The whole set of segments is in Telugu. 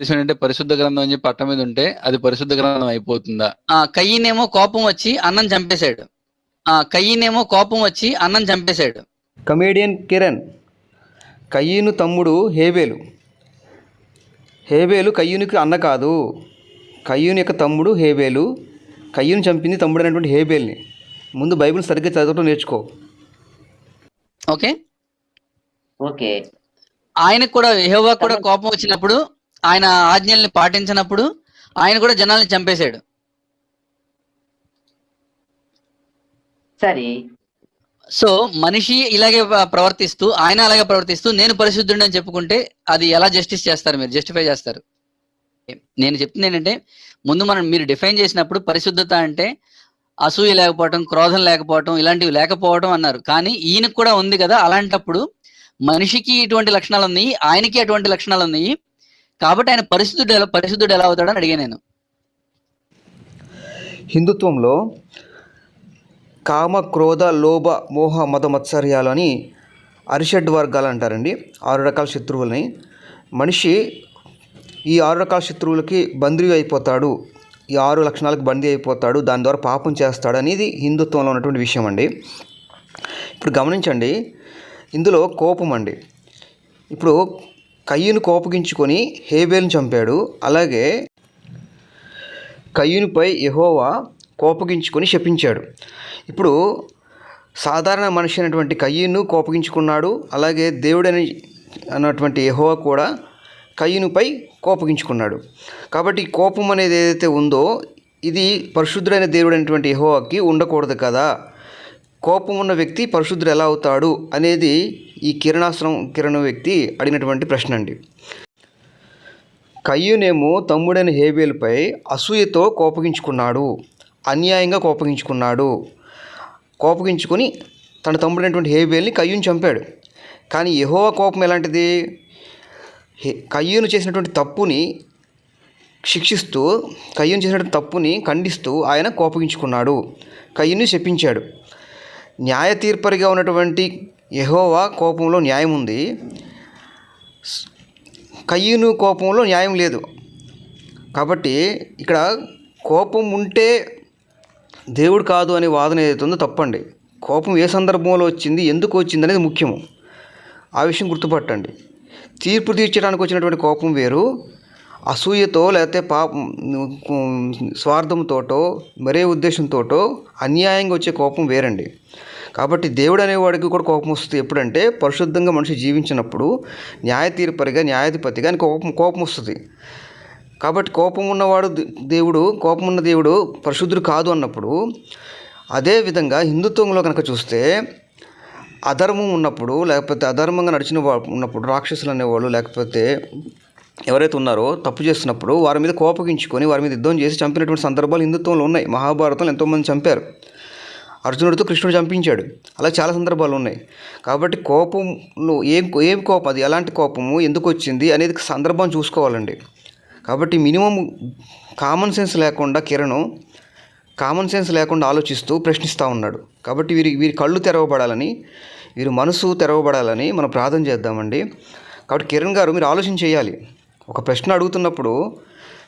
అంటే పరిశుద్ధ గ్రంథం అని చెప్పి పట్ట మీద ఉంటే అది పరిశుద్ధ గ్రంథం అయిపోతుందా? ఆ కయ్యనేమో కోపం వచ్చి అన్నం చంపేశాడు. ఆ కయ్యనేమో కోపం వచ్చి అన్నం చంపేశాడు. కమేడియన్ కిరణ్ కయ్యూను తమ్ముడు హేబేలు. హేబేలు కయ్యూనికి అన్న కాదు. కయ్యూని యొక్క తమ్ముడు హేబేలు కయ్యూని చంపింది తమ్ముడు అయినటువంటి హేబేల్ని. ముందు బైబిల్ సరిగ్గా చదవటం నేర్చుకో. ఓకే? ఓకే. ఆయనకు కూడా యెహోవా కూడా కోపం వచ్చినప్పుడు ఆయన ఆజ్ఞల్ని పాటించినప్పుడు ఆయన కూడా జనాల్ని చంపేశాడు. సరే. సో మనిషి ఇలాగే ప్ర- ప్రవర్తిస్తూ ఆయన అలాగే ప్రవర్తిస్తూ నేను పరిశుద్ధుడిని అని చెప్పుకుంటే అది ఎలా జస్టిస్ చేస్తారు మీరు? జస్టిఫై చేస్తారు. నేను చెప్తుంది ఏంటంటే ముందు మనం మీరు డిఫైన్ చేసినప్పుడు పరిశుద్ధత అంటే అసూయ లేకపోవటం క్రోధం లేకపోవటం ఇలాంటివి లేకపోవడం అన్నారు. కానీ ఈయనకు కూడా ఉంది కదా అలాంటప్పుడు మనిషికి ఇటువంటి లక్షణాలు ఉన్నాయి ఆయనకి అటువంటి లక్షణాలు ఉన్నాయి కాబట్టి ఆయన పరిశుద్ధుడు ఎలా పరిశుద్ధుడు ఎలా అవుతాడని అడిగాను నేను. హిందుత్వంలో కామ క్రోధ లోభ మోహ మత మత్సర్యాలు అని అరిషడ్ వర్గాలు అంటారండి. ఆరు రకాల శత్రువులని. మనిషి ఈ ఆరు రకాల శత్రువులకి బందీ అయిపోతాడు. ఈ ఆరు లక్షణాలకు బందీ అయిపోతాడు. దాని ద్వారా పాపం చేస్తాడు అనేది హిందుత్వంలో ఉన్నటువంటి విషయం అండి. ఇప్పుడు గమనించండి. ఇందులో కోపం అండి. ఇప్పుడు కయ్యను కోపగించుకొని హేబేల్ని చంపాడు. అలాగే కయ్యూనిపై యహోవా కోపగించుకొని శపించాడు. ఇప్పుడు సాధారణ మనిషి అయినటువంటి కయ్యూను కోపగించుకున్నాడు. అలాగే దేవుడని అన్నటువంటి యహోవా కూడా కయ్యూనుపై కోపగించుకున్నాడు. కాబట్టి కోపం అనేది ఏదైతే ఉందో ఇది పరిశుద్ధుడైన దేవుడు అయినటువంటి యహోవాకి ఉండకూడదు కదా. కోపం ఉన్న వ్యక్తి పరిశుద్ధుడు ఎలా అవుతాడు అనేది ఈ కిరణాశ్రం కిరణ వ్యక్తి అడిగినటువంటి ప్రశ్న అండి. కయ్యునేమో తమ్ముడైన హేబేలుపై అసూయతో కోపగించుకున్నాడు అన్యాయంగా కోపగించుకున్నాడు. కోపగించుకొని తన తమ్ముడైనటువంటి హేబేల్ని కయ్యూని చంపాడు. కానీ యహోవ కోపం ఎలాంటిది? కయ్యూను చేసినటువంటి తప్పుని శిక్షిస్తూ కయ్యూను చేసినటువంటి తప్పుని ఖండిస్తూ ఆయన కోపగించుకున్నాడు. కయ్యూని శపించాడు. న్యాయ తీర్పరిగా ఉన్నటువంటి యెహోవా కోపంలో న్యాయం ఉంది. కయ్యూను కోపంలో న్యాయం లేదు. కాబట్టి ఇక్కడ కోపం ఉంటే దేవుడు కాదు అనే వాదన ఏదైతుందో తప్పండి. కోపం ఏ సందర్భంలో వచ్చింది ఎందుకు వచ్చింది అనేది ముఖ్యము. ఆ విషయం గుర్తుపట్టండి. తీర్పు తీర్చడానికి వచ్చినటువంటి కోపం వేరు. అసూయతో లేకపోతే పాపం స్వార్థంతోటో మరే ఉద్దేశంతోటో అన్యాయంగా వచ్చే కోపం వేరండి. కాబట్టి దేవుడు అనేవాడికి కూడా కోపం వస్తుంది. ఎప్పుడంటే పరిశుద్ధంగా మనిషి జీవించినప్పుడు న్యాయ తీర్పరిగా న్యాయాధిపతిగా అని కోపం కోపం వస్తుంది. కాబట్టి కోపం ఉన్నవాడు దేవుడు కోపం ఉన్న దేవుడు పరిశుద్ధుడు కాదు అన్నప్పుడు అదే విధంగా హిందుత్వంలో కనుక చూస్తే అధర్మం ఉన్నప్పుడు లేకపోతే అధర్మంగా నడిచిన ఉన్నప్పుడు రాక్షసులు అనేవాళ్ళు లేకపోతే ఎవరైతే ఉన్నారో తప్పు చేస్తున్నప్పుడు వారి మీద కోపగించుకొని వారి మీద యుద్ధం చేసి చంపినటువంటి సందర్భాలు హిందుత్వంలో ఉన్నాయి. మహాభారతంలో ఎంతోమంది చంపారు. అర్జునుడితో కృష్ణుడు చంపించాడు. అలా చాలా సందర్భాలు ఉన్నాయి. కాబట్టి కోపంలో ఏం ఏం కోపం? అది ఎలాంటి కోపము? ఎందుకు వచ్చింది? అనేది సందర్భం చూసుకోవాలండి. కాబట్టి మినిమం కామన్ సెన్స్ లేకుండా కిరణ్ కామన్ సెన్స్ లేకుండా ఆలోచిస్తూ ప్రశ్నిస్తూ ఉన్నాడు. కాబట్టి వీరి వీరి కళ్ళు తెరవబడాలని వీరి మనసు తెరవబడాలని మనం ప్రార్థన చేద్దామండి. కాబట్టి కిరణ్ గారు మీరు ఆలోచన చేయాలి. ఒక ప్రశ్న అడుగుతున్నప్పుడు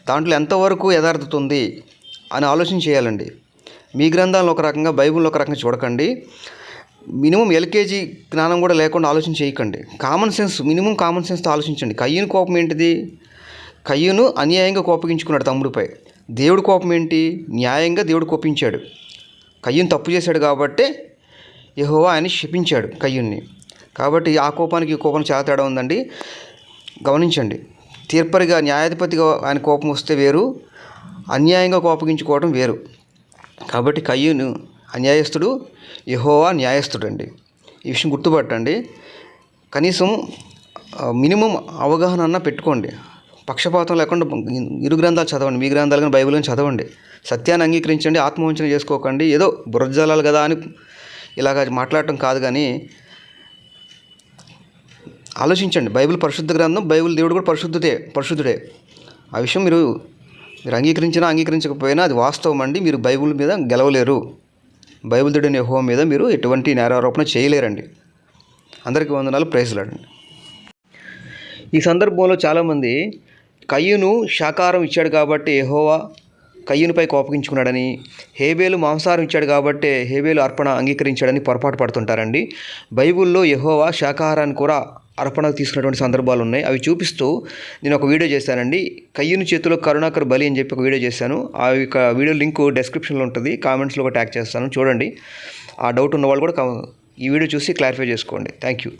దాంట్లో ఎంతవరకు యథార్థత ఉంది అని ఆలోచన చేయాలండి. మీ గ్రంథాలను ఒక రకంగా బైబిల్ ఒక రకంగా చూడకండి. మినిమం ఎల్కేజీ జ్ఞానం కూడా లేకుండా ఆలోచన చేయకండి. కామన్ సెన్స్ మినిమం కామన్ సెన్స్తో ఆలోచించండి. కయ్యూని కోపం ఏంటిది? కయ్యూను అన్యాయంగా కోపగించుకున్నాడు తమ్ముడిపై. దేవుడి కోపం ఏంటి? న్యాయంగా దేవుడు కోపించాడు. కయ్యూని తప్పు చేశాడు కాబట్టే యహోవా ఆయన శపించాడు కయ్యూన్ని కాబట్టి ఆ కోపానికి ఈ కోపం చాలా తేడా ఉందండి. గమనించండి. తీర్పరిగా న్యాయాధిపతిగా ఆయన కోపం వస్తే వేరు. అన్యాయంగా కోపగించుకోవడం వేరు. కాబట్టి కయ్యూను అన్యాయస్తుడు యహోవా న్యాయస్తుడు అండి ఈ విషయం గుర్తుపట్టండి. కనీసం మినిమం అవగాహన అన్న పెట్టుకోండి. పక్షపాతం లేకుండా ఇరు గ్రంథాలు చదవండి. మీ గ్రంథాలు కానీ బైబిల్ కానీ చదవండి. సత్యాన్ని అంగీకరించండి ఆత్మవంచన చేసుకోకండి. ఏదో బురజ్జలాలు కదా అని ఇలాగ మాట్లాడటం కాదు కానీ ఆలోచించండి. బైబిల్ పరిశుద్ధ గ్రంథం బైబిల్ దేవుడు కూడా పరిశుద్ధుడే పరిశుద్ధుడే. ఆ విషయం మీరు మీరు అంగీకరించినా అంగీకరించకపోయినా అది వాస్తవం అండి. మీరు బైబిల్ మీద గెలవలేరు. బైబిల్ దేవుడైన యెహోవా మీద మీరు ఎటువంటి నేరారోపణ చేయలేరండి. అందరికీ వందనాలు. ప్రైజ్లాడండి ఈ సందర్భంలో చాలామంది కయ్యును శాకారం ఇచ్చాడు కాబట్టి ఎహోవా కయ్యునిపై కోపగించుకున్నాడని హేబేలు మాంసాహారం ఇచ్చాడు కాబట్టి హేబేలు అర్పణ అంగీకరించాడని పొరపాటు పడుతుంటారండి. బైబిల్లో ఎహోవా శాకాహారాన్ని కూడా అర్పణకు తీసుకున్నటువంటి సందర్భాలు ఉన్నాయి అవి చూపిస్తూ నేను ఒక వీడియో చేశానండి. కయ్యను చేతిలో కరుణాకర్ బలి అని చెప్పి ఒక వీడియో చేశాను. ఆ యొక్క వీడియో లింక్ డిస్క్రిప్షన్లో ఉంటుంది. కామెంట్స్లో ఒక ట్యాగ్ చేస్తాను. చూడండి. ఆ డౌట్ ఉన్న వాళ్ళు కూడా ఈ వీడియో చూసి క్లారిఫై చేసుకోండి. Thank you.